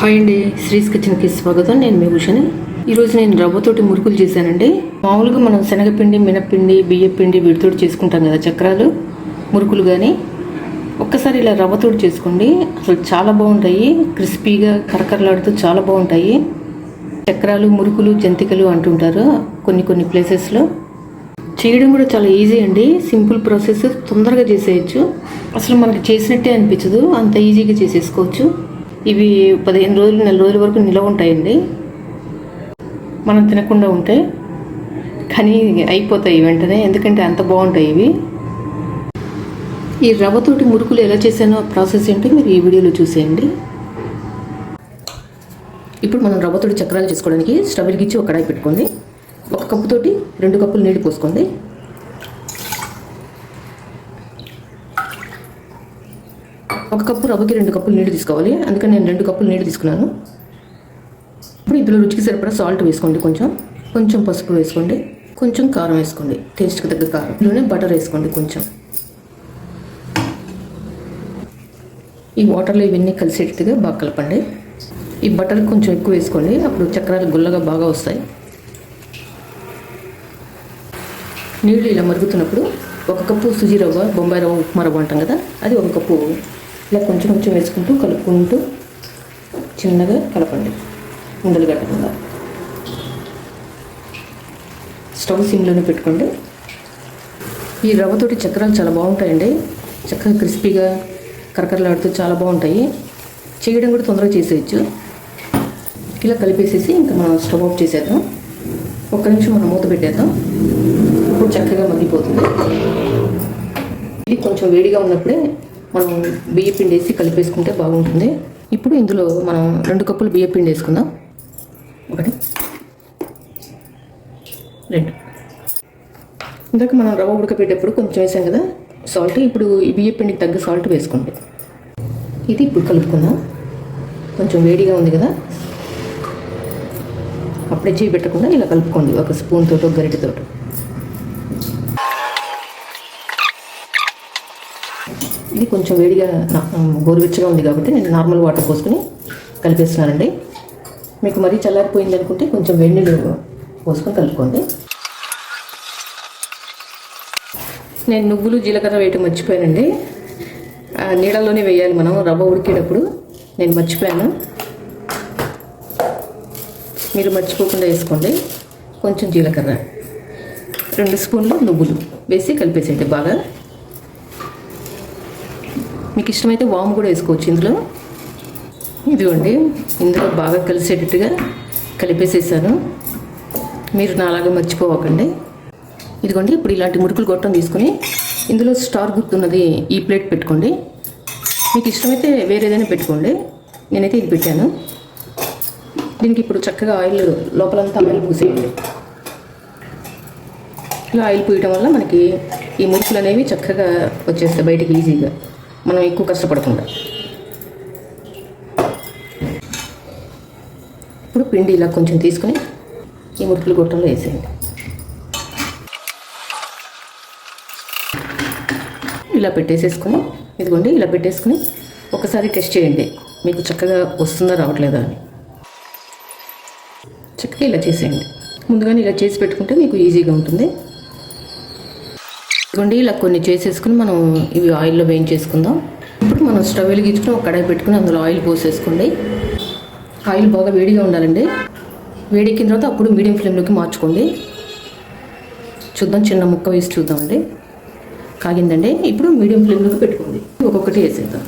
Hi అండి శ్రీస్ కిచెన్కి స్వాగతం. నేను మీ భూషణి ఈరోజు నేను రవ్వతోటి మురుకులు చేశానండి. మామూలుగా మనం శనగపిండి మినప్పిండి బియ్యపిండి వీటితోటి చేసుకుంటాం కదా చక్రాలు మురుకులు కానీ ఒక్కసారి ఇలా రవ్వతోటి చేసుకోండి. అసలు చాలా బాగుంటాయి. క్రిస్పీగా కరకరలాడుతూ చాలా బాగుంటాయి. చక్రాలు మురుకులు జంతికలు అంటుంటారు కొన్ని కొన్ని ప్లేసెస్లో. చేయడం కూడా చాలా ఈజీ అండి. సింపుల్ ప్రాసెస్ తొందరగా చేసేయచ్చు. అసలు మనకి చేసినట్టే అనిపించదు. అంత ఈజీగా చేసేసుకోవచ్చు. ఇవి పదిహేను రోజులు నెల రోజుల వరకు నిలవ ఉంటాయండి. మనం తినకుండా ఉంటే కానీ అయిపోతాయి వెంటనే ఎందుకంటే అంత బాగుంటాయి ఇవి. ఈ రవ్వతోటి మురుకులు ఎలా చేశానో ప్రాసెస్ ఏంటో మీరు ఈ వీడియోలో చూసేయండి. ఇప్పుడు మనం రవ్వతోటి చక్రాలు చేసుకోవడానికి స్టవ్ వెలిగించి ఒక కడాయి పెట్టుకోండి. ఒక కప్పుతోటి రెండు కప్పులు నీళ్ళు పోసుకోండి. ఒక కప్పు రవ్వకి రెండు కప్పులు నీళ్ళు తీసుకోవాలి. అందుకని నేను రెండు కప్పులు నీళ్ళు తీసుకున్నాను. ఇప్పుడు ఇందులో రుచికి సరిపడా సాల్ట్ వేసుకోండి కొంచెం. కొంచెం పసుపు వేసుకోండి. కొంచెం కారం వేసుకోండి. టేస్ట్కి తగ్గ కారం. ఇందులోనే బటర్ వేసుకోండి కొంచెం. ఈ వాటర్లో ఇవన్నీ కలిసేట్టుగా బాగా కలపండి. ఈ బటర్ కొంచెం ఎక్కువ వేసుకోండి. అప్పుడు చక్రాలు గుల్లగా బాగా వస్తాయి. నీళ్ళు ఇలా మరుగుతున్నప్పుడు ఒక కప్పు సుజీ రవ్వ బొంబాయి రవ్వ ఉప్మా రవ్వ అంటాం కదా అది ఒక కప్పు ఇలా కొంచెం కొంచెం వేసుకుంటూ కలుపుకుంటూ చిన్నగా కలపండి. ఉండలు కట్టకుండా. స్టవ్ సిమ్లోనే పెట్టుకోండి. ఈ రవ్వతోటి చక్రాలు చాలా బాగుంటాయండి. చక్కగా క్రిస్పీగా కరకరలాడుతూ చాలా బాగుంటాయి. చేయడం కూడా తొందరగా చేసేయచ్చు. ఇలా కలిపేసేసి ఇంకా మనం స్టవ్ ఆఫ్ చేసేద్దాం. ఒక్క నిమిషం మనం మూత పెట్టేద్దాం. ఇప్పుడు చక్కగా మగ్గిపోతుంది. ఇది కొంచెం వేడిగా ఉన్నప్పుడే మనం బియ్య పిండి వేసి కలిపేసుకుంటే బాగుంటుంది. ఇప్పుడు ఇందులో మనం రెండు కప్పులు బియ్య పిండి వేసుకుందాం. ఒకటి. రెండు. ఇందాక మనం రవ్వ ఉడకపెట్టేటప్పుడు కొంచెం వేసాం కదా సాల్ట్. ఇప్పుడు ఈ బియ్య పిండికి తగ్గ సాల్ట్ వేసుకోండి. ఇది ఇప్పుడు కలుపుకుందాం. కొంచెం వేడిగా ఉంది కదా. అప్పుడే చేయి పెట్టకుండా ఇలా కలుపుకోండి ఒక స్పూన్ తోటో గరిటెతోటో ఇది కొంచెం వేడిగా గోరువెచ్చగా ఉంది కాబట్టి నేను నార్మల్ వాటర్ పోసుకుని కలిపేస్తున్నానండి. మీకు మరీ చల్లారిపోయింది అనుకుంటే కొంచెం వేడి నీళ్ళు పోసుకొని కలుపుకోండి. నేను నువ్వులు జీలకర్ర వేయటం మర్చిపోయానండి. నీడల్లోనే నీళ్ళలోనే వేయాలి మనం రవ్వ ఉడికేటప్పుడు. నేను మర్చిపోయాను. మీరు మర్చిపోకుండా వేసుకోండి. కొంచెం జీలకర్ర. రెండు స్పూన్లు నువ్వులు వేసి కలిపేసేయండి బాగా. మీకు ఇష్టమైతే వాము కూడా వేసుకోవచ్చు ఇందులో. ఇదిగోండి ఇందులో బాగా కలిసేటట్టుగా కలిపేసేసాను. మీరు నాలాగా మర్చిపోవకండి. ఇదిగోండి ఇప్పుడు ఇలాంటి మురుకులు గొట్టం తీసుకొని ఇందులో స్టార్ గుర్తున్నది ఈ ప్లేట్ పెట్టుకోండి. మీకు ఇష్టమైతే వేరేదైనా పెట్టుకోండి. నేనైతే ఇది పెట్టాను. దీనికి ఇప్పుడు చక్కగా ఆయిల్ లోపలంతా ఆయిల్ పూసేయండి. ఇలా ఆయిల్ పూయటం వల్ల మనకి ఈ మురుకులు అనేవి చక్కగా వచ్చేస్తాయి బయటికి ఈజీగా. మనం ఎక్కువ కష్టపడకుండా. ఇప్పుడు పిండి ఇలా కొంచెం తీసుకొని ఈ మురుకులు గొట్టంలో వేసేయండి. ఇలా పెట్టేసేసుకొని ఇదిగోండి ఇలా పెట్టేసుకొని ఒకసారి టెస్ట్ చేయండి. మీకు చక్కగా వస్తుందా రావట్లేదా అని. చక్కగా ఇలా చేసేయండి. ముందుగానే ఇలా చేసి పెట్టుకుంటే మీకు ఈజీగా ఉంటుంది. ఇదిగోండి ఇలా కొన్ని చేసేసుకుని మనం ఇవి ఆయిల్లో వేయించేసుకుందాం. ఇప్పుడు మనం స్టవ్ వెలిగించుకుని ఒక కడాయి పెట్టుకుని అందులో ఆయిల్ పోసేసుకోండి. ఆయిల్ బాగా వేడిగా ఉండాలండి. వేడెక్కిన తర్వాత అప్పుడు మీడియం ఫ్లేమ్లోకి మార్చుకోండి. చూద్దాం చిన్న ముక్క వేసి చూద్దామండి. కాగిందండి. ఇప్పుడు మీడియం ఫ్లేమ్లోకి పెట్టుకోండి. ఒక్కొక్కటి వేసేద్దాం.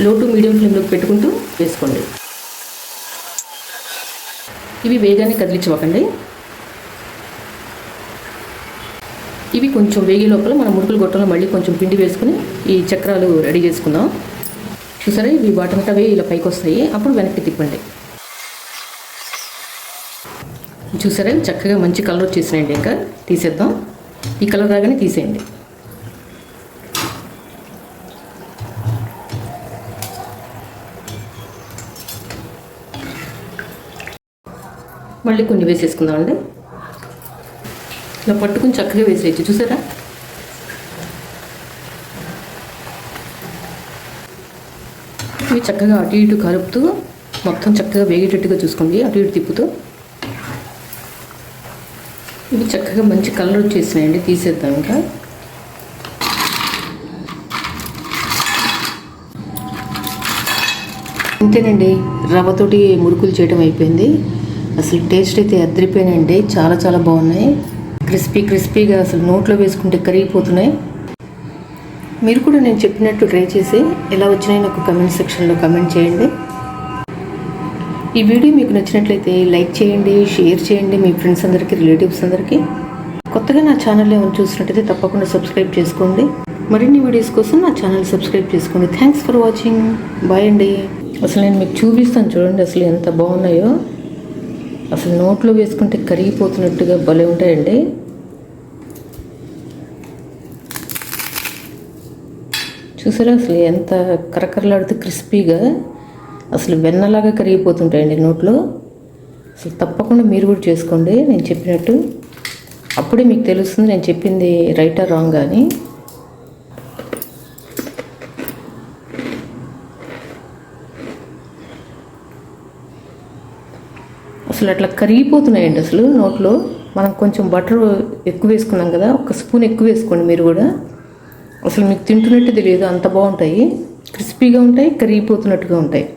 లో టు మీడియం ఫ్లేమ్లోకి పెట్టుకుంటూ వేసుకోండి. ఇవి వేగానే కదిలించవకండి ఇవి కొంచెం వేగే లోపల మనం మురుకులు గొట్టంలో మళ్ళీ కొంచెం పిండి వేసుకుని ఈ చక్రాలు రెడీ చేసుకుందాం. చూసారా? ఇవి వాటంతవే ఇలా పైకి వస్తాయి. అప్పుడు వెనక్కి తిప్పండి. చూసారా? చక్కగా మంచి కలర్ వచ్చేసినాయండి ఇంకా. తీసేద్దాం. ఈ కలర్ రాగానే తీసేయండి. మళ్ళీ కొన్ని వేసేసుకుందామండి. ఇలా పట్టుకుని చక్కగా వేసేయచ్చు. చూసారా? ఇవి చక్కగా అటు ఇటు కలుపుతూ మొత్తం చక్కగా వేగేటట్టుగా చూసుకోండి. అటు ఇటు తిప్పుతూ. ఇవి చక్కగా మంచి కలర్ వచ్చేసినాయండి. తీసేద్దాం ఇంకా. అంతేనండి రవ్వతోటి మురుకులు చేయడం అయిపోయింది. అసలు టేస్ట్ అయితే అద్దరిపోయినాయండి చాలా చాలా బాగున్నాయి. క్రిస్పీ క్రిస్పీగా అసలు నోట్లో వేసుకుంటే కరిగిపోతున్నాయి. మీరు కూడా నేను చెప్పినట్టు ట్రై చేసి ఎలా వచ్చినాయి నాకు కమెంట్ సెక్షన్లో కమెంట్ చేయండి. ఈ వీడియో మీకు నచ్చినట్లయితే లైక్ చేయండి షేర్ చేయండి మీ ఫ్రెండ్స్ అందరికీ రిలేటివ్స్ అందరికీ. కొత్తగా నా ఛానల్ ఏమైనా చూసినట్టయితే తప్పకుండా సబ్స్క్రైబ్ చేసుకోండి. మరిన్ని వీడియోస్ కోసం నా ఛానల్ సబ్స్క్రైబ్ చేసుకోండి. థ్యాంక్స్ ఫర్ వాచింగ్ బాయ్ అండి. అసలు నేను మీకు చూపిస్తాను చూడండి అసలు ఎంత బాగున్నాయో. అసలు నోట్లో వేసుకుంటే కరిగిపోతున్నట్టుగా భలే ఉంటాయండి. చూసారా అసలు ఎంత కరకరలాడితే క్రిస్పీగా? అసలు వెన్నలాగా కరిగిపోతుంటాయండి నోట్లో. అసలు తప్పకుండా మీరు కూడా చేసుకోండి నేను చెప్పినట్టు. అప్పుడే మీకు తెలుస్తుంది నేను చెప్పింది రైటా రాంగ్ అని. అసలు అట్లా కరిగిపోతున్నాయండి అసలు నోట్లో. మనం కొంచెం బటర్ ఎక్కువ వేసుకున్నాం కదా ఒక స్పూన్ ఎక్కువ వేసుకోండి మీరు కూడా. అసలు మీకు తింటున్నట్టు తెలియదు అంత బాగుంటాయి. క్రిస్పీగా ఉంటాయి కరిగిపోతున్నట్టుగా ఉంటాయి.